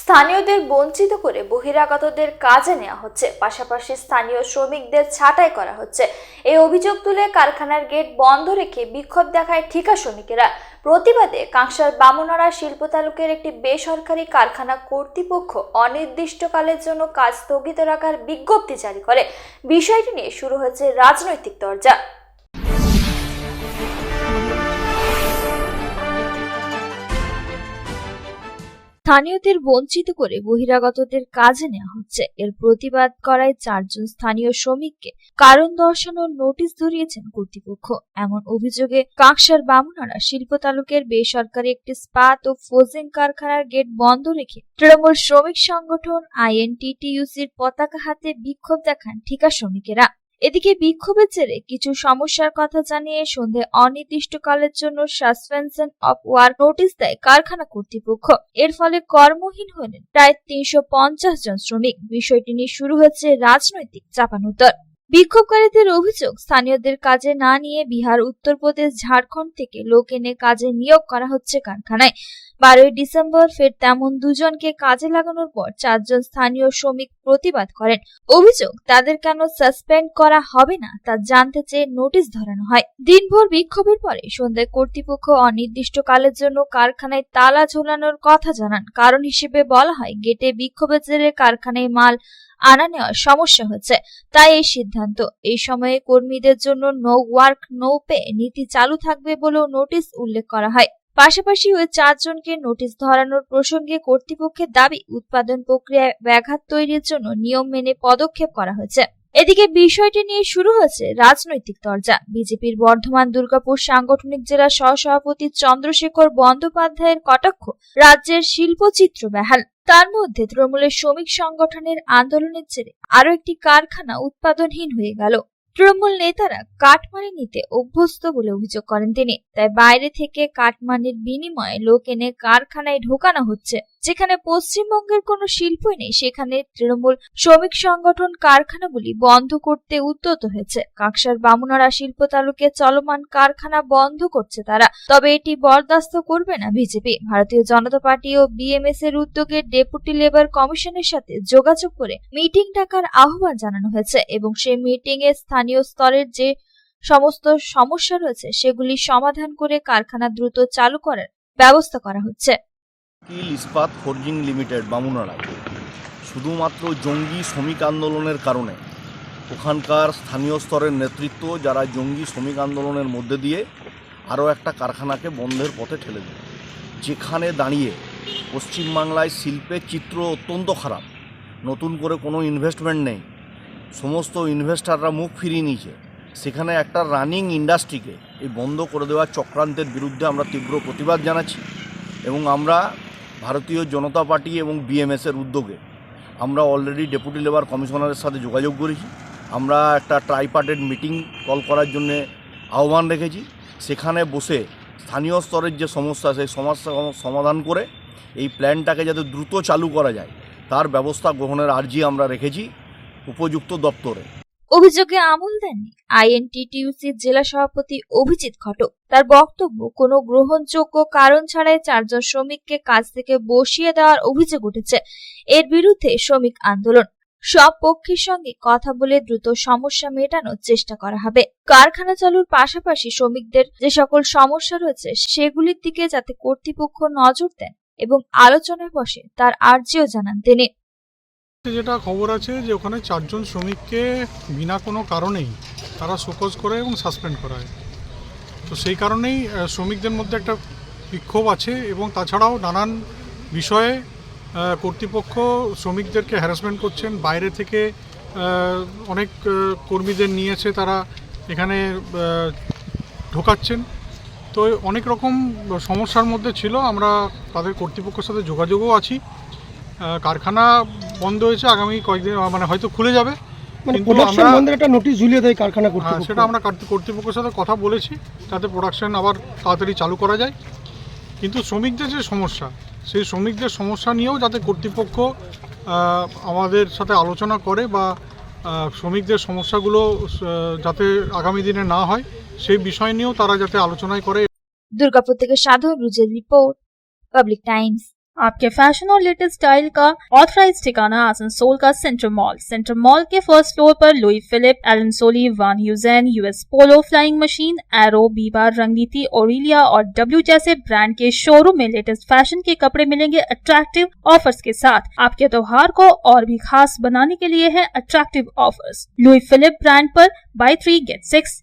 স্থানীয়দের বঞ্চিত করে বহিরাগতদের কাজে নেওয়া হচ্ছে। পাশাপাশি স্থানীয় শ্রমিকদের ছাঁটাই করা হচ্ছে। এই অভিযোগ তুলে কারখানার গেট বন্ধ রেখে বিক্ষোভ দেখায় ঠিকা শ্রমিকেরা। প্রতিবাদে কাংসার বামুনারা শিল্প তালুকের একটি বেসরকারি কারখানা কর্তৃপক্ষ অনির্দিষ্টকালের জন্য কাজ স্থগিত রাখার বিজ্ঞপ্তি জারি করে। বিষয়টি নিয়ে শুরু হয়েছে রাজনৈতিক দরজা স্থানীয়দের বঞ্চিত করে বহিরাগতদের কাজে নেওয়া হচ্ছে। এর প্রতিবাদ করায় চারজন স্থানীয় শ্রমিককে কারণ দর্শানোর নোটিশ ধরিয়েছেন কর্তৃপক্ষ। এমন অভিযোগে কাকসার বামুনারা শিল্প তালুকের বেসরকারি একটি স্পাত ও ফোজিং কারখানার গেট বন্ধ রেখে তৃণমূল শ্রমিক সংগঠন আইএনটিটিইউসির পতাকা হাতে বিক্ষোভ দেখান ঠিকা শ্রমিকেরা। এদিকে বিক্ষোভের জেরে কিছু সমস্যার কথা জানিয়ে সন্ধে অনির্দিষ্টকালের জন্য সাসপেনশন অফ ওয়ার নোটিশ দেয় কারখানা কর্তৃপক্ষ। এর ফলে কর্মহীন হলেন প্রায় তিনশো পঞ্চাশ জন শ্রমিক। বিষয়টি নিয়ে শুরু হয়েছে রাজনৈতিক চাপানুতর বিক্ষোভকারীদের অভিযোগ, স্থানীয়দের কাজে না নিয়ে বিহার, উত্তরপ্রদেশ, ঝাড়খণ্ড থেকে লোক এনে কাজে নিয়োগ করা হচ্ছে কারখানায়। বারোই ডিসেম্বর ফের তেমন দুজনকে কাজে লাগানোর পর চারজন স্থানীয় শ্রমিক প্রতিবাদ করেন। অভিযোগ, তাদের কেন সাসপেন্ড করা হবে না তা জানতে চেয়ে নোটিশ ধরানো হয়। দিনভর বিক্ষোভের পরে সন্ধ্যায় কর্তৃপক্ষ অনির্দিষ্টকালের জন্য কারখানায় তালা ঝোলানোর কথা জানান। কারণ হিসেবে বলা হয়, গেটে বিক্ষোভের জেরে কারখানায় মাল আনা নেওয়ার সমস্যা হচ্ছে। তাই এই সিদ্ধান্ত। এই সময়ে কর্মীদের জন্য নো ওয়ার্ক নো পে নীতি চালু থাকবে বলেও নোটিশ উল্লেখ করা হয়। পাশাপাশি ওই চারজনকে নোটিশ ধরানোর প্রসঙ্গে কর্তৃপক্ষের দাবি, উৎপাদন প্রক্রিয়ায় ব্যাঘাত তৈরির জন্য নিয়ম মেনে পদক্ষেপ করা হয়েছে। এদিকে বিষয়টি নিয়ে শুরু হয়েছে রাজনৈতিক দরজা বিজেপির বর্ধমান দুর্গাপুর সাংগঠনিক জেলা সহসভাপতি চন্দ্রশেখর বন্দ্যোপাধ্যায়ের কটাক্ষ রাজ্যের শিল্পচিত্র বেহাল। তার মধ্যে তৃণমূলের শ্রমিক সংগঠনের আন্দোলনের জেরে আরও একটি কারখানা উৎপাদনহীন হয়ে গেল। তৃণমূল নেতারা কাঠমানি নিতে অভ্যস্ত বলে অভিযোগ করেন তিনি। তাই বাইরে থেকে কাঠমানির বিনিময়ে লোক এনে কারখানায় ঢোকানো হচ্ছে। যেখানে পশ্চিমবঙ্গের কোনো শিল্পই নেই, সেখানে তৃণমূল শ্রমিক সংগঠন কারখানাগুলি বন্ধ করতে উদ্যত হয়েছে। কাকসার বামুনারা শিল্প তালুকে চলমান কারখানা বন্ধ করছে তারা। তবে এটি বরদাস্ত করবে না বিজেপি। ভারতীয় জনতা পার্টি ও বিএমএস এর উদ্যোগে ডেপুটি লেবার কমিশনের সাথে যোগাযোগ করে মিটিং ডাকার আহ্বান জানানো হয়েছে এবং সেই মিটিং এ স্থানীয় স্তরের যে সমস্ত সমস্যা রয়েছে, সেগুলি সমাধান করে কারখানা দ্রুত চালু করার ব্যবস্থা করা হচ্ছে। কিল ইস্পাত ফোর্জিং লিমিটেড বামুনাড়ায় শুধুমাত্র জঙ্গি শ্রমিক আন্দোলনের কারণে। ওখানকার স্থানীয় স্তরের নেতৃত্ব যারা জঙ্গি শ্রমিক আন্দোলনের মধ্যে দিয়ে আরও একটা কারখানাকে বন্ধের পথে ঠেলে দেয় যেখানে দাঁড়িয়ে পশ্চিমবাংলায় শিল্পের চিত্র অত্যন্ত খারাপ। নতুন করে কোনো ইনভেস্টমেন্ট নেই। সমস্ত ইনভেস্টাররা মুখ ফিরিয়ে নিয়েছে। সেখানে একটা রানিং ইন্ডাস্ট্রিকে এই বন্ধ করে দেওয়া চক্রান্তের বিরুদ্ধে আমরা তীব্র প্রতিবাদ জানাচ্ছি। এবং আমরা ভারতীয় জনতা পার্টি এবং বিএমএসের উদ্যোগে আমরা অলরেডি ডেপুটি লেবার কমিশনারের সাথে যোগাযোগ করেছি। আমরা একটা ট্রাইপার্টেড মিটিং কল করার জন্য আহ্বান রেখেছি। সেখানে বসে স্থানীয় স্তরের যে সমস্যা, সেই সমস্যা সমাধান করে এই প্ল্যানটাকে যাতে দ্রুত চালু করা যায়, তার ব্যবস্থা গ্রহণের আর্জি আমরা রেখেছি উপযুক্ত দপ্তরে। অভিযোগে আমল দেননি আইএনটিটিইউসির জেলা সভাপতি অভিজিৎ ঘটক। তার বক্তব্য, কোনো গ্রহণযোগ্য কারণ ছাড়াই চারজন শ্রমিককে কাজ থেকে বসিয়ে দেওয়ার অভিযোগ উঠেছে। এর বিরুদ্ধে শ্রমিক আন্দোলন। সব পক্ষের সঙ্গে কথা বলে দ্রুত সমস্যা মেটানোর চেষ্টা করা হবে। কারখানা চালুর পাশাপাশি শ্রমিকদের যে সকল সমস্যা রয়েছে, সেগুলির দিকে যাতে কর্তৃপক্ষ নজর দেন এবং আলোচনায় বসে তার আর্জিও জানান তিনি। যেটা খবর আছে যে ওখানে চারজন শ্রমিককে বিনা কোনো কারণেই তারা শোকজ করে এবং সাসপেন্ড করায়। তো সেই কারণেই শ্রমিকদের মধ্যে একটা বিক্ষোভ আছে এবং তাছাড়াও নানান বিষয়ে কর্তৃপক্ষ শ্রমিকদেরকে হ্যারাসমেন্ট করছেন। বাইরে থেকে অনেক কর্মীদের নিয়েছে তারা এখানে ঢোকাচ্ছেন। তো অনেক রকম সমস্যার মধ্যে ছিল। আমরা তাদের কর্তৃপক্ষের সাথে যোগাযোগও আছি। কারখানা বন্ধ হয়েছে আগামী কয়েকদিন মানে হয়তো খুলে যাবে। মানে প্রোডাকশন বন্ধের একটা নোটিশ ঝুলিয়ে দেয় কারখানা হ্যাঁ সেটা আমরা কর্তৃপক্ষের সাথে কথা বলেছি যাতে প্রোডাকশন আবার তাড়াতাড়ি চালু করা যায়। কিন্তু শ্রমিকদের যে সমস্যা সেই শ্রমিকদের সমস্যা নিয়েও যাতে কর্তৃপক্ষ আমাদের সাথে আলোচনা করে বা শ্রমিকদের সমস্যাগুলো যাতে আগামী দিনে না হয় সেই বিষয় নিয়েও তারা যাতে আলোচনায় করে। দুর্গাপুর থেকে সাধু রিপোর্ট পাবলিক টাইমস आपके फ़ैशन और लेटेस्ट स्टाइल का ऑथराइज ठिकाना आसनसोल का सेंट्रल मॉल सेंट्रल मॉल के फ़र्स्ट फ्लोर पर Louis Philippe Allen Solly Van Heusen US Polo Flying Machine Arrow Biba Rangriti Aurelia और डब्ल्यू जैसे ब्रांड के शोरूम में लेटेस्ट फ़ैशन के कपड़े मिलेंगे अट्रैक्टिव ऑफर्स के साथ। आपके त्योहार को और भी खास बनाने के लिए है attractive offers Louis Philippe brand पर buy three get six